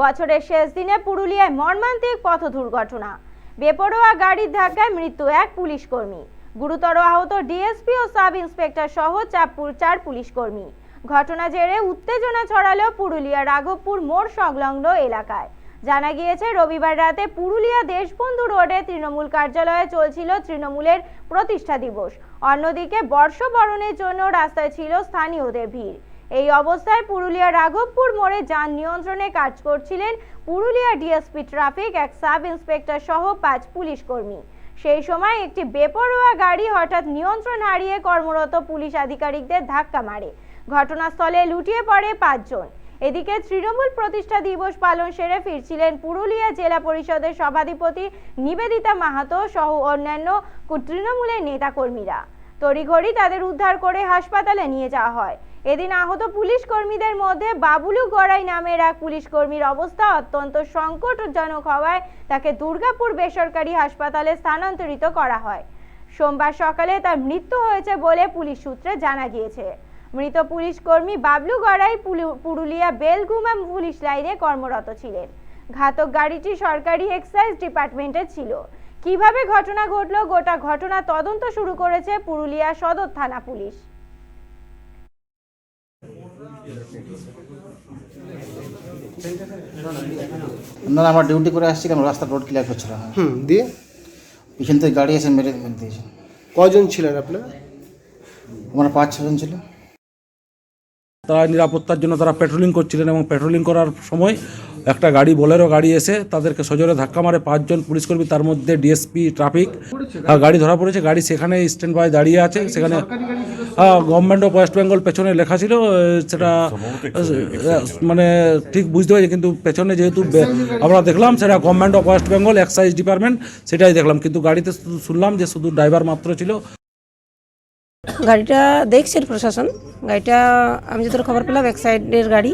বছরের শেষ দিনে পুরুলিয়ায় মর্মান্তিক পথ দুর্ঘটনা। বেপরোয়া গাড়ির ধাক্কায় মৃত্যু এক পুলিশ কর্মী। গুরুতর আহত ডিএসপি ও সাব ইন্সপেক্টর সহ চারপুর চার পুলিশ কর্মী। ঘটনা জেরে উত্তেজনা ছড়ালো পুরুলিয়া রাঘবপুর মোড় সংলগ্ন এলাকায়। জানা গিয়েছে, রবিবার রাতে পুরুলিয়া দেশবন্ধু রোডে তৃণমূল কার্যালয়ে চলছিল তৃণমূলের প্রতিষ্ঠা দিবস। অন্যদিকে বর্ষবরণের জন্য রাস্তায় ছিল স্থানীয়দের ভিড়। এই অবস্থায় পুরুলিয়া রাঘবপুর মোড়ে যান নিয়ন্ত্রণে কাজ করছিলেন পুরুলিয়া ডিএসপি ট্রাফিক, এক সাব ইন্সপেক্টর সহ পাঁচ পুলিশ কর্মী। সেই সময় একটি বেপরোয়া গাড়ি হঠাৎ নিয়ন্ত্রণ হারিয়ে কর্মরত পুলিশ আধিকারিকদের ধাক্কা মারে। ঘটনাস্থলে লুটিয়ে পড়ে পাঁচজন। এদিকে তৃণমূল প্রতিষ্ঠা দিবস পালন সেরে ফিরছিলেন পুরুলিয়া জেলা পরিষদের সভাধিপতি নিবেদিতা মাহাতো সহ অন্যান্য তৃণমূলের নেতাকর্মীরা। তড়িঘড়ি তাদের উদ্ধার করে হাসপাতালে নিয়ে যাওয়া হয়। এদিন আহত পুলিশ কর্মীদের মধ্যে বাবুলু গড়াই নামের এক পুলিশ কর্মীর অবস্থা অত্যন্ত সংকটজনক হওয়ায় তাকে দুর্গাপুর বেসরকারি হাসপাতালে স্থানান্তরিত করা হয়। সোমবার সকালে তার মৃত্যু হয়েছে বলে পুলিশ সূত্রে জানা গিয়েছে। মৃত পুলিশ কর্মী বাবলু গড়াই পুরুলিয়া বেলগুমা পুলিশ লাইনে কর্মরত ছিলেন। ঘাতক গাড়িটি সরকারি এক্সাইজ ডিপার্টমেন্টের ছিল। কীভাবে ঘটনা ঘটলো গোটা ঘটনা তদন্ত শুরু করেছে পুরুলিয়া সদর থানা পুলিশ। না না, আমরা ডিউটি করে আসছিলাম রাস্তা রোড ক্লিয়ার করছিলাম হুম দিয়ে? পিছন থেকে গাড়ি এসে মেরে দিয়েছে কজন ছিলেন আপনার? আমরা পাঁচ ছজন ছিল। তারা নিরাপত্তার জন্য তারা পেট্রোলিং করছিলেন এবং পেট্রোলিং করার সময় একটা গাড়ি বোলেরো গাড়ি এসে তাদেরকে সজোরে ধাক্কা মারে। পাঁচজন পুলিশকর্মী তার মধ্যে ডিএসপি ট্রাফিক আর গাড়ি ধরা পড়েছে। গাড়ি সেখানে স্ট্যান্ড বাই দাঁড়িয়ে আছে। সেখানে গভর্নমেন্ট অফ ওয়েস্ট বেঙ্গল পেছনে লেখা ছিল সেটা মানে ঠিক বুঝতে পারছি কিন্তু পেছনে যেহেতু আমরা দেখলাম সেটা government of West Bengal excise department সেটাই দেখলাম কিন্তু গাড়িতে শুধু শুনলাম যে শুধু ড্রাইভার মাত্র ছিল। গাড়িটা দেখছে প্রশাসন গাড়িটা আমি যতটা খবর পেলাম এক সাইডের গাড়ি।